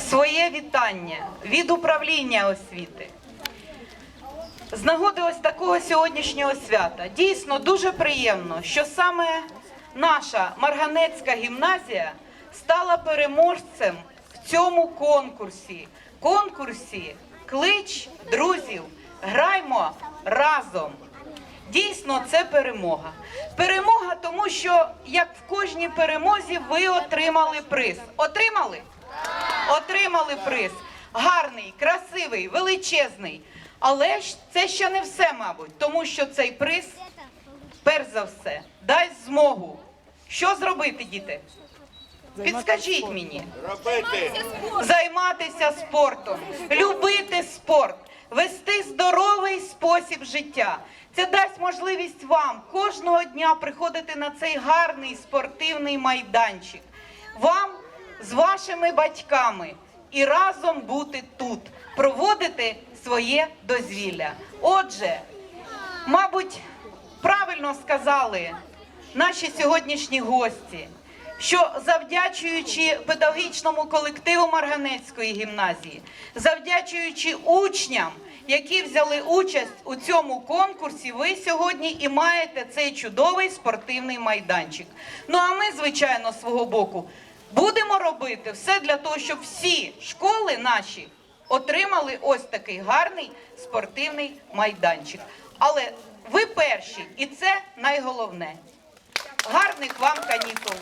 своє вітання від управління освіти. З нагоди ось такого сьогоднішнього свята дійсно дуже приємно, що саме наша Марганецька гімназія стала переможцем в цьому конкурсі. Конкурсі Клич друзів, граймо разом. Дійсно, це перемога. Перемога, тому що як в кожній перемозі ви отримали приз. Отримали? Отримали приз. Гарний, красивий, величезний. Але ж це ще не все, мабуть, тому що цей приз, перш за все, дасть змогу. Що зробити, діти? Підскажіть мені займатися спортом, любити спорт, вести здоровий спосіб життя. Це дасть можливість вам кожного дня приходити на цей гарний спортивний майданчик. Вам з вашими батьками і разом бути тут, проводити своє дозвілля. Отже, мабуть, правильно сказали наші сьогоднішні гості, що завдячуючи педагогічному колективу Марганецької гімназії, завдячуючи учням, які взяли участь у цьому конкурсі, ви сьогодні і маєте цей чудовий спортивний майданчик. Ну а ми, звичайно, свого боку будемо робити все для того, щоб всі школи наші отримали ось такий гарний спортивний майданчик. Але ви перші, і це найголовне. Гарних вам канікул!